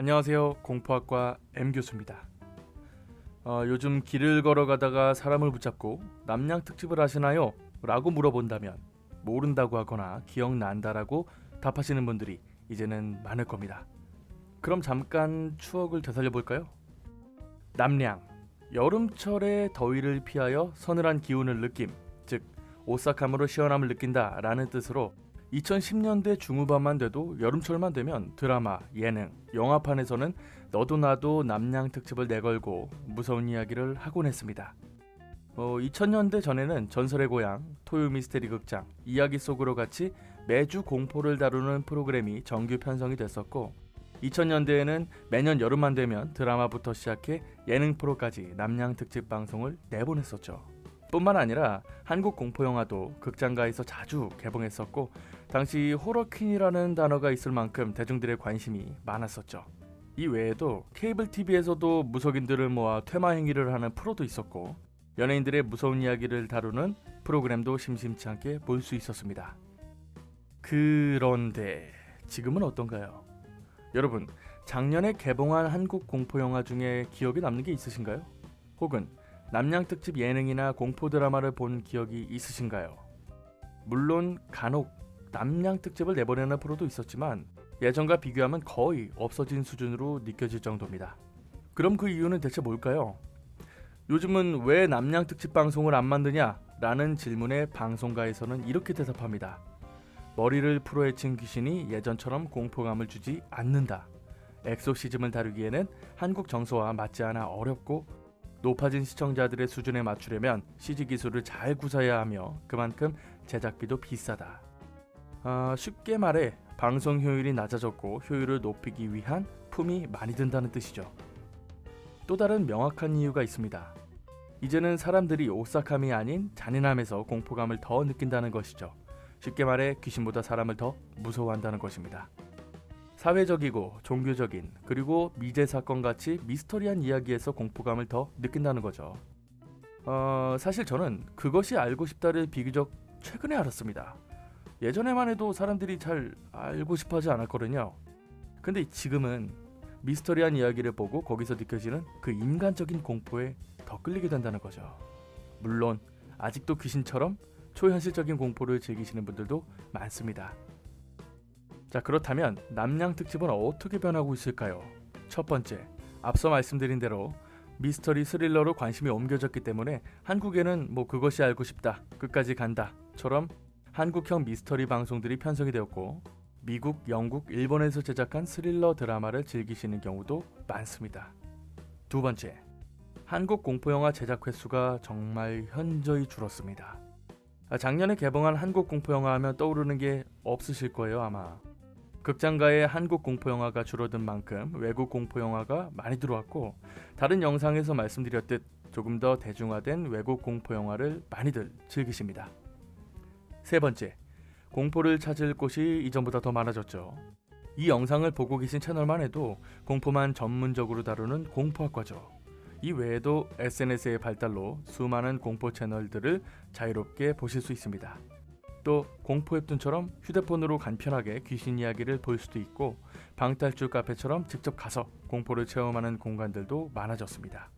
안녕하세요. 공포학과 M 교수입니다. 어, 요즘 길을 걸어가다가 사람을 붙잡고 남양 특집을 하시나요? 라고 물어본다면 모른다고 하거나 기억난다라고 답하시는 분들이 이제는 많을 겁니다. 그럼 잠깐 추억을 되살려 볼까요? 남양 여름철의 더위를 피하여 서늘한 기운을 느낌, 즉 오싹함으로 시원함을 느낀다라는 뜻으로 2010년대 중후반만 돼도 여름철만 되면 드라마, 예능, 영화판에서는 너도 나도 남양 특집을 내걸고 무서운 이야기를 하곤 했습니다. 어, 2000년대 전에는 전설의 고향, 토요 미스테리 극장, 이야기 속으로 같이 매주 공포를 다루는 프로그램이 정규 편성이 됐었고 2000년대에는 매년 여름만 되면 드라마부터 시작해 예능 프로까지 남양 특집 방송을 내보냈었죠. 뿐만 아니라 한국 공포 영화도 극장가에서 자주 개봉했었고 당시 호러 퀸이라는 단어가 있을 만큼 대중들의 관심이 많았었죠. 이 외에도 케이블 TV에서도 무속인들을 모아 퇴마 행위를 하는 프로도 있었고 연예인들의 무서운 이야기를 다루는 프로그램도 심심치 않게 볼 수 있었습니다. 그런데 지금은 어떤가요? 여러분, 작년에 개봉한 한국 공포 영화 중에 기억에 남는 게 있으신가요? 혹은 남양 특집 예능이나 공포 드라마를 본 기억이 있으신가요? 물론 간혹 남양 특집을 내보내는 프로도 있었지만 예전과 비교하면 거의 없어진 수준으로 느껴질 정도입니다. 그럼 그 이유는 대체 뭘까요? 요즘은 왜 남양 특집 방송을 안 만드냐? 라는 질문에 방송가에서는 이렇게 대답합니다. 머리를 풀어헤친 귀신이 예전처럼 공포감을 주지 않는다. 엑소시즘을 다루기에는 한국 정서와 맞지 않아 어렵고 높아진 시청자들의 수준에 맞추려면 CG 기술을 잘 구사해야 하며 그만큼 제작비도 비싸다. 아, 쉽게 말해 방송 효율이 낮아졌고 효율을 높이기 위한 품이 많이 든다는 뜻이죠. 또 다른 명확한 이유가 있습니다. 이제는 사람들이 오싹함이 아닌 잔인함에서 공포감을 더 느낀다는 것이죠. 쉽게 말해 귀신보다 사람을 더 무서워한다는 것입니다. 사회적이고 종교적인 그리고 미제 사건 같이 미스터리한 이야기에서 공포감을 더 느낀다는 거죠. 어, 사실 저는 그것이 알고 싶다를 비교적 최근에 알았습니다. 예전에만 해도 사람들이 잘 알고 싶어 하지 않았거든요. 근데 지금은 미스터리한 이야기를 보고 거기서 느껴지는 그 인간적인 공포에 더 끌리게 된다는 거죠. 물론 아직도 귀신처럼 초현실적인 공포를 즐기시는 분들도 많습니다. 자, 그렇다면 남양 특집은 어떻게 변하고 있을까요? 첫 번째, 앞서 말씀드린 대로 미스터리 스릴러로 관심이 옮겨졌기 때문에 한국에는 뭐 그것이 알고 싶다, 끝까지 간다처럼 한국형 미스터리 방송들이 편성이 되었고 미국, 영국, 일본에서 제작한 스릴러 드라마를 즐기시는 경우도 많습니다. 두 번째, 한국 공포영화 제작 횟수가 정말 현저히 줄었습니다. 아, 작년에 개봉한 한국 공포영화 하면 떠오르는 게 없으실 거예요 아마. 극장가에 한국 공포 영화가 줄어든 만큼 외국 공포 영화가 많이 들어왔고 다른 영상에서 말씀드렸듯 조금 더 대중화된 외국 공포 영화를 많이들 즐기십니다. 세 번째, 공포를 찾을 곳이 이전보다 더 많아졌죠. 이 영상을 보고 계신 채널만 해도 공포만 전문적으로 다루는 공포학과죠. 이 외에도 SNS의 발달로 수많은 공포 채널들을 자유롭게 보실 수 있습니다. 또 공포 웹툰처럼 휴대폰으로 간편하게 귀신 이야기를 볼 수도 있고 방탈출 카페처럼 직접 가서 공포를 체험하는 공간들도 많아졌습니다.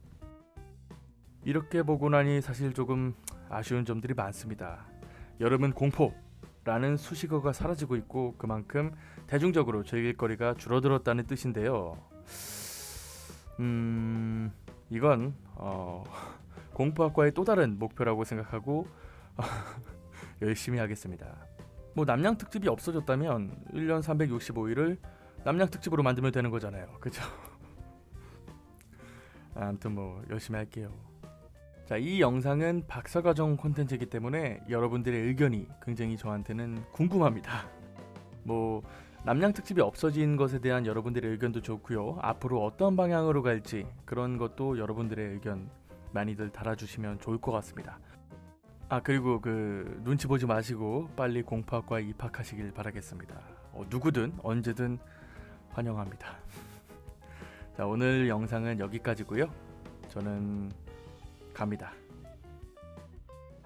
이렇게 보고 나니 사실 조금 아쉬운 점들이 많습니다. 여름은 공포라는 수식어가 사라지고 있고 그만큼 대중적으로 즐길 거리가 줄어들었다는 뜻인데요. 음, 이건 어, 공포학과의 또 다른 목표라고 생각하고 열심히 하겠습니다. 뭐 남양 특집이 없어졌다면 1년 365일을 남양 특집으로 만들면 되는 거잖아요. 그죠? 아무튼 뭐 열심히 할게요. 자, 이 영상은 박사과정 콘텐츠이기 때문에 여러분들의 의견이 굉장히 저한테는 궁금합니다. 뭐 남양 특집이 없어진 것에 대한 여러분들의 의견도 좋고요. 앞으로 어떤 방향으로 갈지 그런 것도 여러분들의 의견 많이들 달아주시면 좋을 것 같습니다. 아 그리고 그 눈치 보지 마시고 빨리 공포학과에 입학하시길 바라겠습니다. 어, 누구든 언제든 환영합니다. 자 오늘 영상은 여기까지고요. 저는 갑니다.